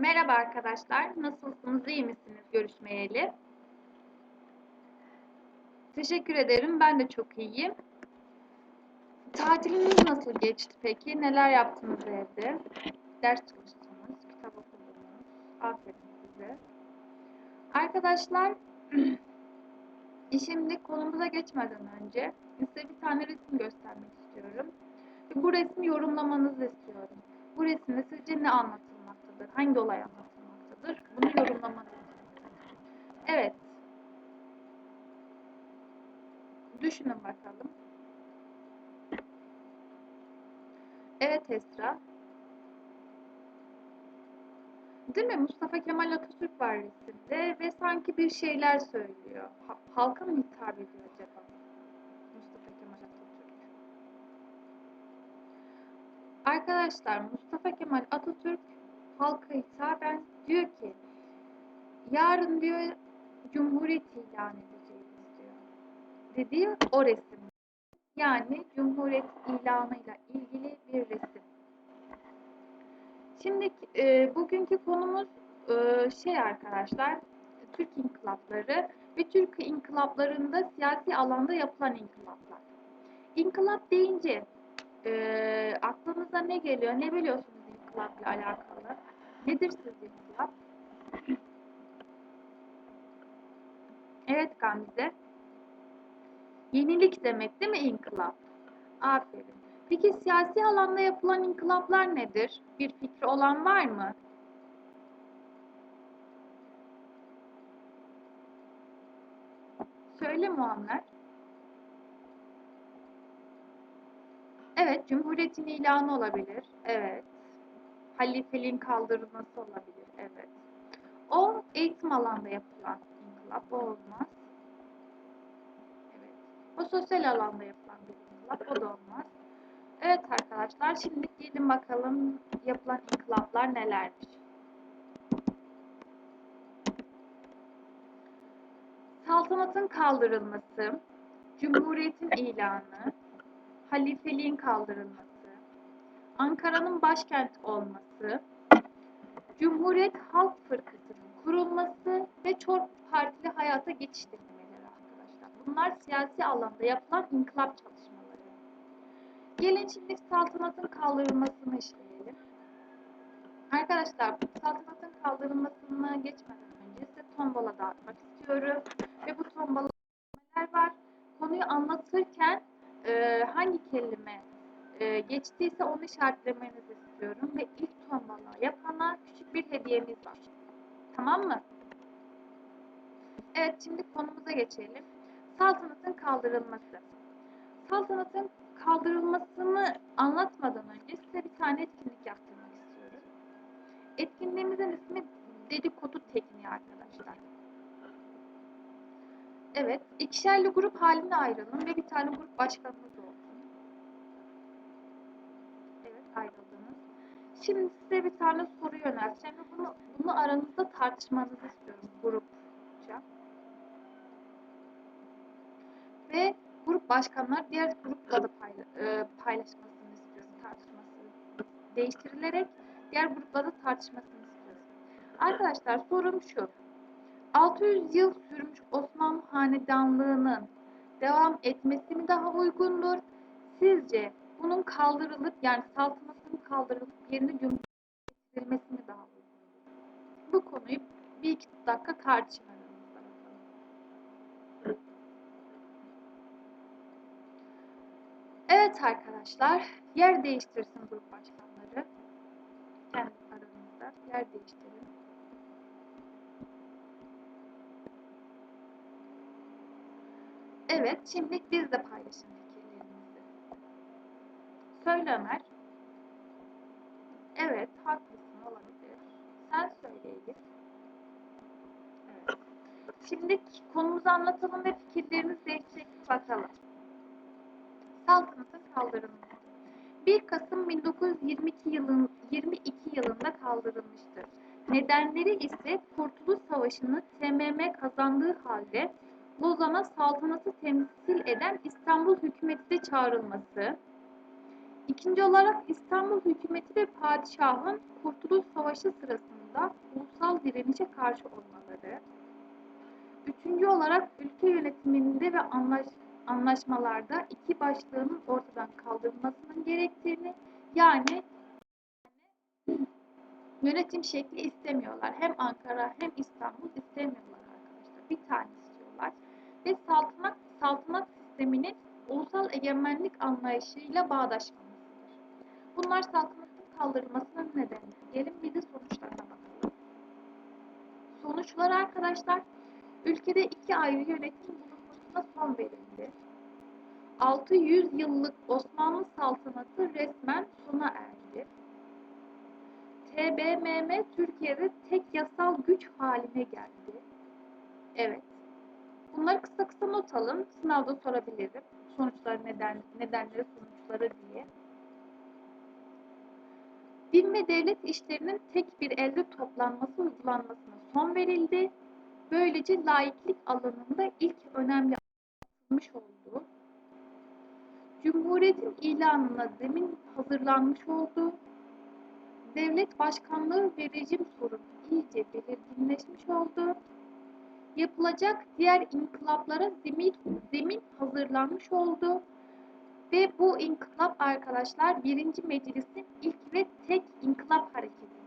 Merhaba arkadaşlar. Nasılsınız? İyi misiniz görüşmeyeli? Teşekkür ederim. Ben de çok iyiyim. Tatiliniz nasıl geçti peki? Neler yaptınız evde? Ders çalıştınız, kitap okudunuz. Aferin size. Arkadaşlar, şimdi konumuza geçmeden önce size bir tane resim göstermek istiyorum. Bu resmi yorumlamanızı istiyorum. Bu resimde sizce ne anlatılmaktadır? Hangi olay anlatılmaktadır? Bunu yorumlamanızı istiyorum. Evet. Düşünün bakalım. Evet Esra. Değil mi? Mustafa Kemal Atatürk var resimde ve sanki bir şeyler söylüyor. Ha- halka mı hitap ediyor acaba? Mustafa Kemal Atatürk. Arkadaşlar Mustafa Kemal Atatürk halka hitaben diyor ki yarın diyor Cumhuriyet ilan edeceğiz diyor. Dediği o resim. Yani Cumhuriyet ilanıyla ilgili bir resim. Şimdi e, bugünkü konumuz e, şey arkadaşlar Türk inkılapları ve Türk inkılaplarında siyasi alanda yapılan inkılaplar. İnkılap deyince e, aklınıza ne geliyor? Ne biliyorsunuz inkılapla alakalı? Nedir sizce inkılap? Evet Gamze. Yenilik demek değil mi inkılap? Aferin. Peki siyasi alanda yapılan inkılaplar nedir? Bir fikri olan var mı? Söyle Muammer. Evet, Cumhuriyetin ilanı olabilir. Evet. Halifeliğin kaldırılması olabilir. Evet. O eğitim alanda yapılan inkılap. O olmaz. Evet. O sosyal alanda yapılan bir inkılap. O da olmaz. Evet arkadaşlar, şimdi gelin bakalım yapılan inkılaplar nelerdir? Saltanatın kaldırılması, Cumhuriyetin ilanı, halifeliğin kaldırılması, Ankara'nın başkent olması, Cumhuriyet Halk Fırkası'nın kurulması ve çok partili hayata geçiş denemeleri arkadaşlar. Bunlar siyasi alanda yapılan inkılap çalışmaları. Gelin şimdi saltanatın kaldırılmasını işleyelim. Arkadaşlar saltanatın kaldırılmasını geçmeden önce size tombola dağıtmak istiyorum. Ve bu tombalada neler var? Konuyu anlatırken e, hangi kelime e, geçtiyse onu işaretlemenizi istiyorum. Ve ilk tombala yapana küçük bir hediyemiz var. Tamam mı? Evet şimdi konumuza geçelim. Saltanatın kaldırılması. Saltanatın kaldırılmasını anlatmadan önce size bir tane etkinlik yaptırmak istiyorum. Etkinliğimizin ismi dedikodu tekniği arkadaşlar. Evet, ikişerli grup haline ayrılın ve bir tane grup başkanınız Şimdi size bir tane soru yönelteceğim ve bunu, bunu aranızda tartışmanızı istiyorum grupça. Ve grup başkanlar diğer grupla da e, paylaşmasını istiyorum, tartışmasını değiştirilerek diğer grupla da tartışmasını istiyorum. Arkadaşlar sorum şu. 600 yıl sürmüş Osmanlı Hanedanlığı'nın devam etmesi mi daha uygundur? Sizce bunun kaldırılıp yani saltanatın kaldırılıp yerine getirilmesi mi daha uygundur? Bu konuyu bir iki dakika tartışın. Evet arkadaşlar, yer değiştirsin grup başkanları. Kendi aranızda yer değiştirin. Evet, şimdi biz de paylaşın fikirlerinizi. Söyle Ömer. Evet, haklısın olabilir. Sen söyle Elif. Evet. Şimdi konumuzu anlatalım ve fikirlerimiz değişecek bakalım. Saltanatın kaldırılması. 1 Kasım 1922 yılın 22 yılında kaldırılmıştır. Nedenleri ise Kurtuluş Savaşı'nı TMM kazandığı halde Lozan'a saltanatı temsil eden İstanbul hükümeti de çağrılması. İkinci olarak İstanbul hükümeti ve padişahın Kurtuluş Savaşı sırasında ulusal direnişe karşı olmaları. Üçüncü olarak ülke yönetiminde ve anlaş, anlaşmalarda iki başlığının ortadan kaldırılmasının gerektiğini yani yönetim şekli istemiyorlar. Hem Ankara hem İstanbul istemiyorlar arkadaşlar. Bir tane istiyorlar. Ve saltanat, saltanat sisteminin ulusal egemenlik anlayışıyla bağdaşmamasıdır. Bunlar saltanatın kaldırılmasının nedeni. Gelin bir de sonuçlarına bakalım. Sonuçlar arkadaşlar, ülkede iki ayrı yönetim bulunmasına son verildi. 600 yıllık Osmanlı saltanatı resmen sona erdi. TBMM Türkiye'de tek yasal güç haline geldi. Evet. Bunları kısa kısa not alın. Sınavda sorabilirim. Sonuçları neden, nedenleri sonuçları diye. Din ve devlet işlerinin tek bir elde toplanması uygulanmasına son verildi. Böylece laiklik alanında ilk önemli atılmış oldu. Cumhuriyetin ilanına zemin hazırlanmış oldu. Devlet başkanlığı ve rejim sorunu iyice belirginleşmiş oldu. Yapılacak diğer inkılaplara zemin, zemin hazırlanmış oldu. Ve bu inkılap arkadaşlar birinci meclisin ilk ve tek inkılap hareketidir.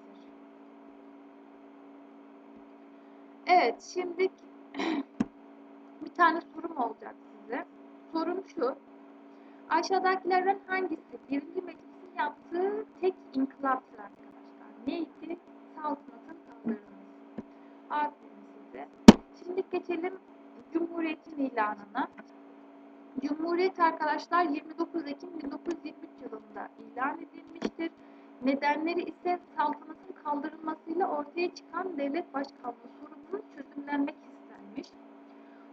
Evet şimdi bir tane sorum olacak size. Sorum şu. Aşağıdakilerden hangisi birinci meclisin yaptığı tek inkılaptır arkadaşlar? Neydi? Saltanatın kaldırılması. Aferin size. Şimdi geçelim Cumhuriyet'in ilanına. Cumhuriyet arkadaşlar 29 Ekim 1923 yılında ilan edilmiştir. Nedenleri ise saltanatın kaldırılmasıyla ortaya çıkan devlet başkanlığı sorununun çözümlenmek istenmiş.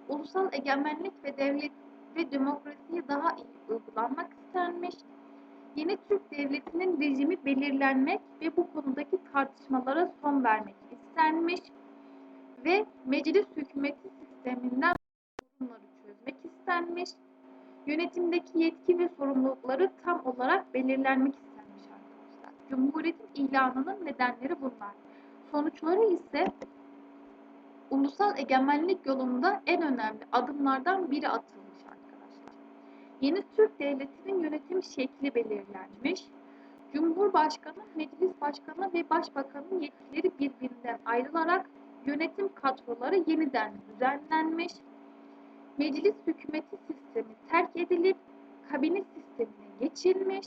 Ulusal egemenlik ve devlet ve demokrasiye daha iyi uygulanmak istenmiş. Yeni Türk Devleti'nin rejimi belirlenmek ve bu konudaki tartışmalara son vermek istenmiş ve meclis hükümeti sisteminden sorunları çözmek istenmiş. Yönetimdeki yetki ve sorumlulukları tam olarak belirlenmek istenmiş arkadaşlar. Cumhuriyetin ilanının nedenleri bunlar. Sonuçları ise ulusal egemenlik yolunda en önemli adımlardan biri atılmış arkadaşlar. Yeni Türk Devleti'nin yönetim şekli belirlenmiş. Cumhurbaşkanı, meclis başkanı ve başbakanın yetkileri birbirinden ayrılarak yönetim kadroları yeniden düzenlenmiş. Meclis hükümeti sistemi terk edilip kabine sistemine geçilmiş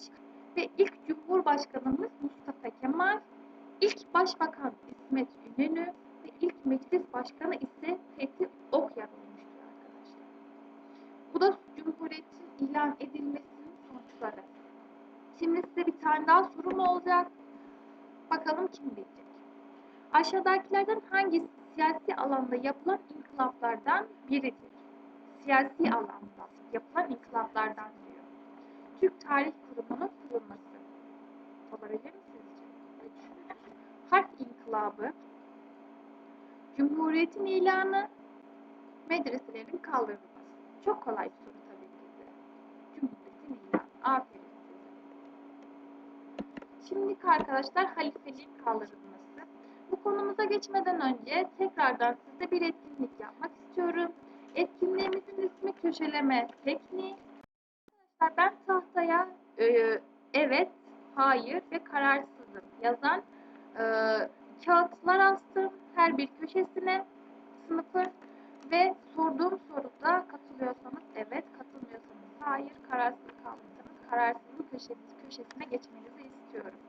ve ilk Cumhurbaşkanımız Mustafa Kemal, ilk Başbakan İsmet İnönü Meclis Başkanı ise Fethi Okyar olmuştur arkadaşlar. Bu da Cumhuriyet'in ilan edilmesinin sonuçları. Şimdi size bir tane daha sorum olacak. Bakalım kim bilecek. Aşağıdakilerden hangisi siyasi alanda yapılan inkılaplardan biridir? Siyasi alanda yapılan inkılaplardan diyor. Türk Tarih Kurumu'nun kurulması. Olabilir mi sizce? Harf inkılabı. Cumhuriyetin ilanı. Medreselerin kaldırılması. Çok kolay bir soru tabii ki de. Cumhuriyetin ilanı. Aferin size. Şimdiki arkadaşlar halifeliğin kaldırılması. Bu konumuza geçmeden önce tekrardan size bir etkinlik yapmak istiyorum. Etkinliğimizin ismi köşeleme tekniği. Arkadaşlar ben tahtaya e, evet, hayır ve kararsızım yazan e, kağıtlar astım her bir köşesine sınıfın ve sorduğum soruda katılıyorsanız evet, katılmıyorsanız hayır, kararsız kaldıysanız kararsızın köşesi, köşesine geçmenizi istiyorum.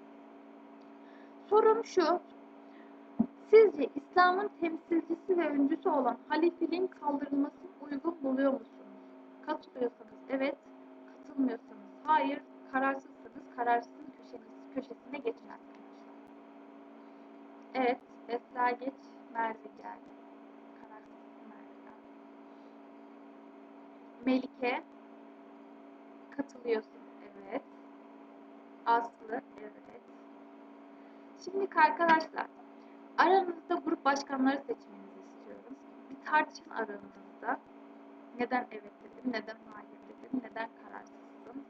Sorum şu, Sizce İslam'ın temsilcisi ve öncüsü olan halifeliğin kaldırılmasını uygun buluyor musunuz? Katılıyorsanız evet, katılmıyorsanız hayır, kararsızsanız kararsızın köşeniz, köşesine arkadaşlar. Evet, Esra geç, Merve geldi. Kararsız Merve. Melike, katılıyorsun, evet. Aslı, evet. Şimdi arkadaşlar, Aranızda grup başkanları seçmenizi istiyorum. Bir tartışın aranızda. Neden evet dedim, neden hayır dedim, neden kararsızsın.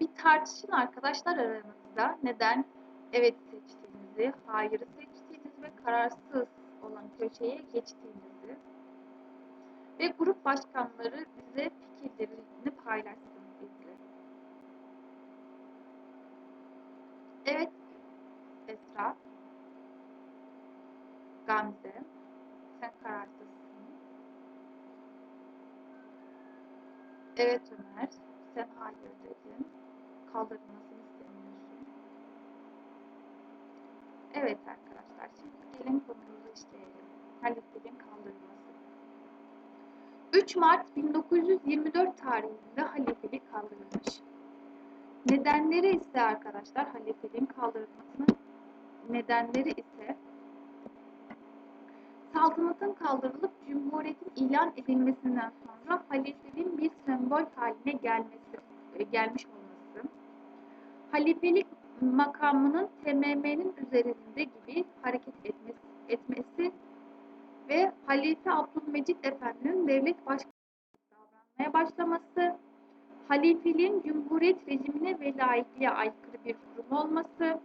Bir tartışın arkadaşlar aranızda neden evet seçtiğinizi, hayırı seçtiğinizi ve kararsız olan köşeye geçtiğinizi ve grup başkanları bize fikirlerini paylaşsın bizle. Evet Esra, Gamze, sen kararsızsın. Evet Ömer, sen hayır dedin. Kaldırılmasını istemiyorsun. Evet arkadaşlar, şimdi gelin konumuzu işleyelim. Halifelerin kaldırılması. 3 Mart 1924 tarihinde halifelik kaldırılmış. Nedenleri ise arkadaşlar halifeliğin kaldırılmasının nedenleri ise saltanatın kaldırılıp cumhuriyetin ilan edilmesinden sonra halifeliğin bir sembol haline gelmesi e, gelmiş olması, halifelik makamının TMM'nin üzerinde gibi hareket etmesi, etmesi ve Halife Abdülmecit Efendi'nin devlet başkanı davranmaya başlaması, halifeliğin cumhuriyet rejimine ve laikliğe aykırı bir kurum olması,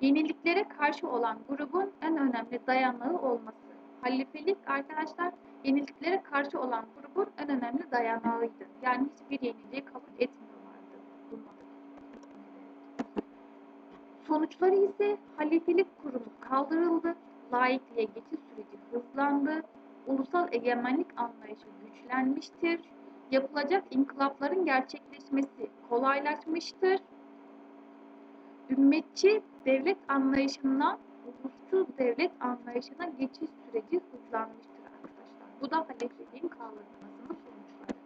yeniliklere karşı olan grubun en önemli dayanağı olması. Halifelik arkadaşlar yeniliklere karşı olan grubun en önemli dayanağıydı. Yani hiçbir yeniliği kabul etmiyorlardı. Sonuçları ise halifelik kurumu kaldırıldı, laikliğe geçiş süreci hızlandı, ulusal egemenlik anlayışı güçlenmiştir, yapılacak inkılapların gerçekleşmesi kolaylaşmıştır, ümmetçi devlet anlayışından ulusçu devlet anlayışına geçiş süreci hızlanmıştır arkadaşlar. Bu da halifeliğin kaldırılmasının sonuçları.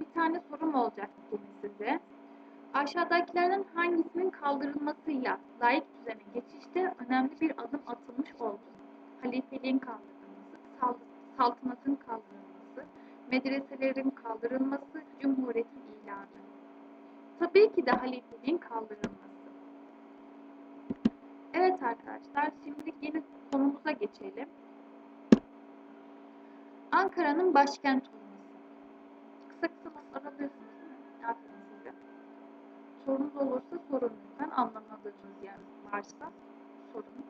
Bir tane sorum olacak yine size. Aşağıdakilerden hangisinin kaldırılmasıyla layık düzene geçişte önemli bir adım atılmış oldu? Halifeliğin kaldırılması, sal- saltanatın kaldırılması, medreselerin kaldırılması, cumhuriyetin ilanı. Tabii ki de halifeliğin kaldırılması. Evet arkadaşlar, şimdi yeni konumuza geçelim. Ankara'nın başkent olması. Kısa kısa alabilirsiniz değil? Aferin. Sorunuz olursa sorun lütfen. Anlamadığınız yer varsa sorun.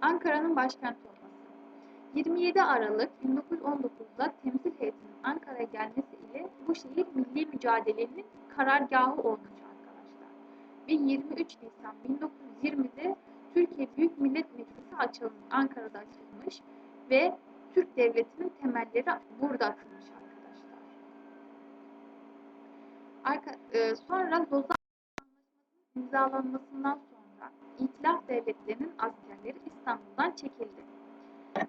Ankara'nın başkent olması. 27 Aralık 1919'da temsil heyetinin Ankara'ya gelmesi ile bu şehir milli mücadelenin karargahı olmuş arkadaşlar. Ve 23 Nisan 1920'de Türkiye Büyük Millet Meclisi açılmış, Ankara'da açılmış ve Türk Devleti'nin temelleri burada atılmış arkadaşlar. Arka, e, sonra Lozan Anlaşması'nın imzalanmasından sonra İtilaf devletlerinin askerleri İstanbul'dan çekildi.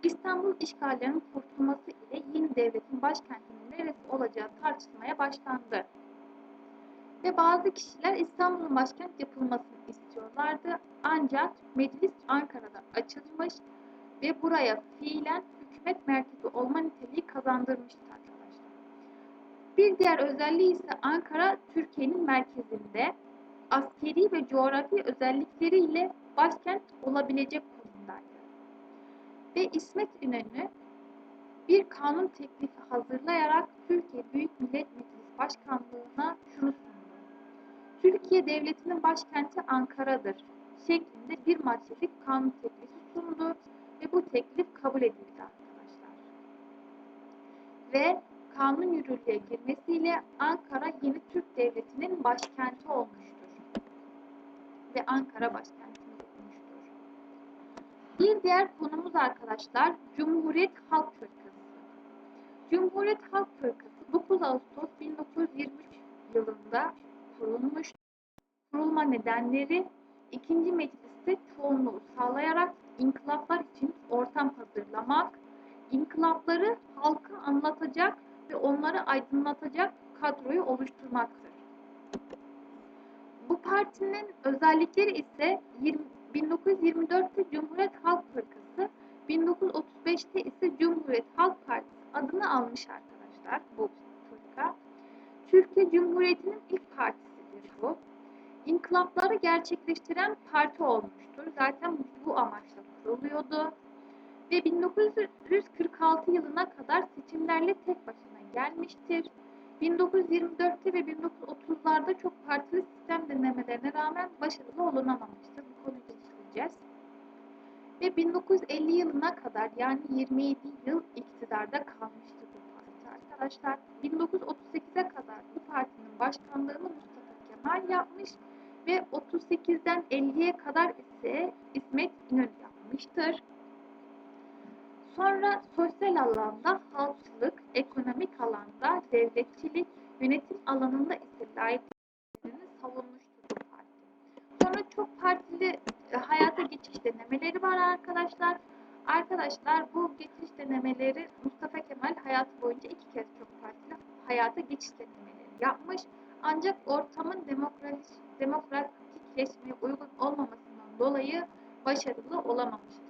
İstanbul işgallerinin kurtulması ile yeni devletin başkentinin neresi olacağı tartışılmaya başlandı. Ve bazı kişiler İstanbul'un başkent yapılmasını istiyorlardı. Ancak meclis Ankara'da açılmış ve buraya fiilen hükümet merkezi olma niteliği kazandırmıştı arkadaşlar. Bir diğer özelliği ise Ankara Türkiye'nin merkezinde askeri ve coğrafi özellikleriyle başkent olabilecek konumdaydı. Ve İsmet İnönü bir kanun teklifi hazırlayarak Türkiye Büyük Millet Meclisi Başkanlığı'na şunu sundu. Türkiye Devleti'nin başkenti Ankara'dır şeklinde bir maddelik kanun teklifi sundu ve bu teklif kabul edildi arkadaşlar. Ve kanun yürürlüğe girmesiyle Ankara yeni Türk Devleti'nin başkenti olmuştur. Ve Ankara başkentimiz olmuştur. Bir diğer konumuz arkadaşlar Cumhuriyet Halk Fırkası. Cumhuriyet Halk Fırkası 9 Ağustos 1923 yılında kurulmuş. Kurulma nedenleri ikinci mecliste çoğunluğu sağlayarak inkılaplar için ortam hazırlamak, inkılapları halka anlatacak ve onları aydınlatacak kadroyu oluşturmaktır. Bu partinin özellikleri ise 20 1924'te Cumhuriyet Halk Fırkası, 1935'te ise Cumhuriyet Halk Partisi adını almış arkadaşlar bu fırka. Türkiye Cumhuriyeti'nin ilk partisidir bu. İnkılapları gerçekleştiren parti olmuştur. Zaten bu amaçla kuruluyordu. Ve 1946 yılına kadar seçimlerle tek başına gelmiştir. 1924'te ve 1930'larda çok partili sistem denemelerine rağmen başarılı olunamamıştır. Bu konuyu işleyeceğiz. Ve 1950 yılına kadar yani 27 yıl iktidarda kalmıştır bu parti arkadaşlar. 1938'e kadar bu partinin başkanlığını Mustafa Kemal yapmış ve 38'den 50'ye kadar ise İsmet İnönü yapmıştır. Sonra sosyal alanda halkçılık, ekonomik alanda devletçilik, yönetim alanında ise layıklıklarını savunmuştur bu parti. Sonra çok partili e, hayata geçiş denemeleri var arkadaşlar. Arkadaşlar bu geçiş denemeleri Mustafa Kemal hayatı boyunca iki kez çok partili hayata geçiş denemeleri yapmış. Ancak ortamın demokratik, demokratikleşmeye uygun olmamasından dolayı başarılı olamamıştır.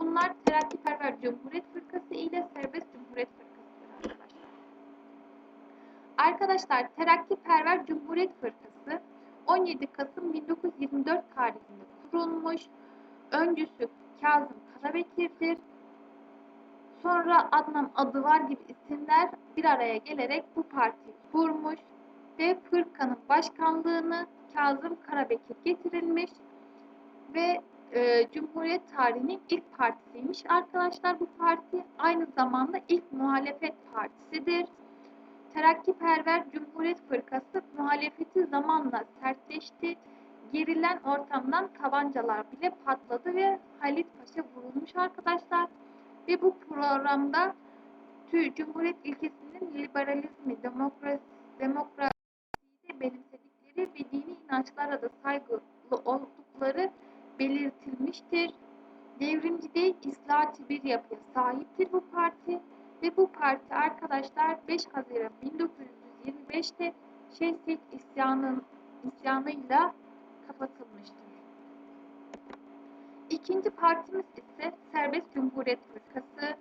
Bunlar Terakkiperver Cumhuriyet Fırkası ile Serbest Cumhuriyet arkadaşlar. Arkadaşlar Terakkiperver Cumhuriyet Fırkası 17 Kasım 1924 tarihinde kurulmuş. Öncüsü Kazım Karabekir'dir. Sonra Adnan Adıvar gibi isimler bir araya gelerek bu partiyi kurmuş ve fırkanın başkanlığını Kazım Karabekir getirilmiş ve e, Cumhuriyet tarihinin ilk partisiymiş arkadaşlar bu parti. Aynı zamanda ilk muhalefet partisidir. Terakkiperver Cumhuriyet Fırkası muhalefeti zamanla sertleşti. Gerilen ortamdan tabancalar bile patladı ve Halit Paşa vurulmuş arkadaşlar. Ve bu programda tü Cumhuriyet ilkesinin liberalizmi, demokrasi, demokrasiyi de benimsedikleri ve dini inançlara da saygılı oldukları belirtilmiştir. Devrimci değil, islahatçı bir yapıya sahiptir bu parti ve bu parti arkadaşlar 5 Haziran 1925'te Şehzek isyanın isyanıyla kapatılmıştır. İkinci partimiz ise Serbest Cumhuriyet Fırkası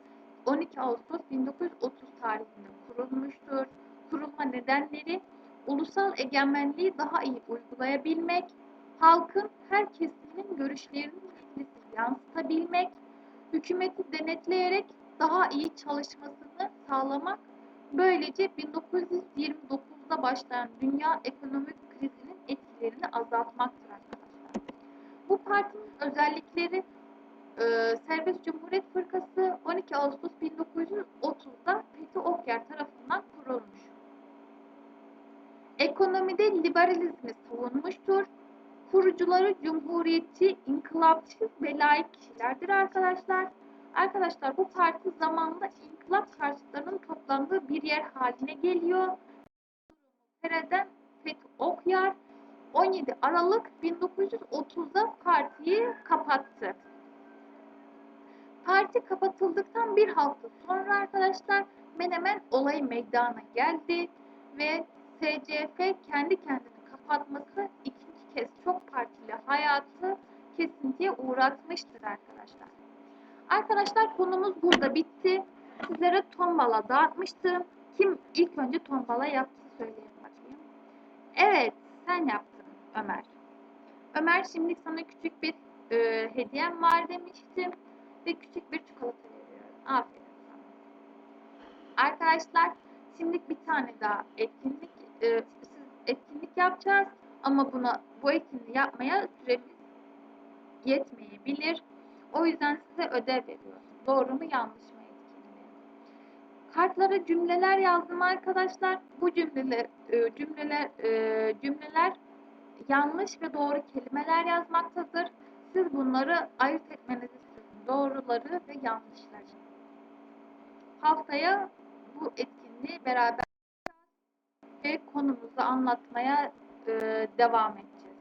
12 Ağustos 1930 tarihinde kurulmuştur. Kurulma nedenleri ulusal egemenliği daha iyi uygulayabilmek, halkın her kesiminin görüşlerini yansıtabilmek, hükümeti denetleyerek daha iyi çalışmasını sağlamak, böylece 1929'da başlayan dünya ekonomik krizinin etkilerini azaltmaktır arkadaşlar. Bu partinin özellikleri e, Serbest Cumhuriyet Fırkası 12 Ağustos 1930'da Fethi Okyar tarafından kurulmuş. Ekonomide liberalizmi savunmuştur. Kurucuları cumhuriyetçi, inkılapçı ve layık kişilerdir arkadaşlar. Arkadaşlar bu parti zamanla inkılap karşıtlarının toplandığı bir yer haline geliyor. Nereden Fethi Okyar 17 Aralık 1930'da partiyi kapattı. Parti kapatıldıktan bir hafta sonra arkadaşlar Menemen olayı meydana geldi ve SCF kendi kendini kapatması ikinci kez çok partili hayatı kesintiye uğratmıştır arkadaşlar. Arkadaşlar konumuz burada bitti. Sizlere tombala dağıtmıştım. Kim ilk önce tombala yaptı söyleyin bakayım. Evet sen yaptın Ömer. Ömer şimdi sana küçük bir e, hediyem var demiştim. Ve küçük bir çikolata veriyorum. Aferin sana. Arkadaşlar şimdi bir tane daha etkinlik e, etkinlik yapacağız. Ama buna bu etkinliği yapmaya süremiz yetmeyebilir. O yüzden size ödev veriyorum. Doğru mu yanlış mı etkinliği? Kartlara cümleler yazdım arkadaşlar. Bu cümleler e, cümleler e, cümleler yanlış ve doğru kelimeler yazmaktadır. Siz bunları ayırt etmenizi istiyorum. Doğruları ve yanlışları. Haftaya bu etkinliği beraber ve konumuzu anlatmaya e, devam edeceğiz.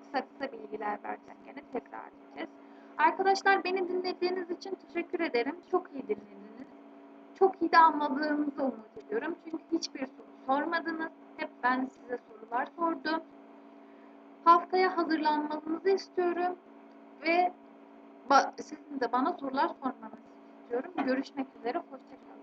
Kısa kısa bilgiler vereceğim gene tekrar edeceğiz. Arkadaşlar beni dinlediğiniz için teşekkür ederim. Çok iyi dinlediniz. Çok iyi de anladığınızı umut ediyorum. Çünkü hiçbir soru sormadınız. Hep ben size sorular sordum. Haftaya hazırlanmanızı istiyorum. Ve sizin de bana sorular sormanızı istiyorum. Görüşmek üzere. Hoşçakalın.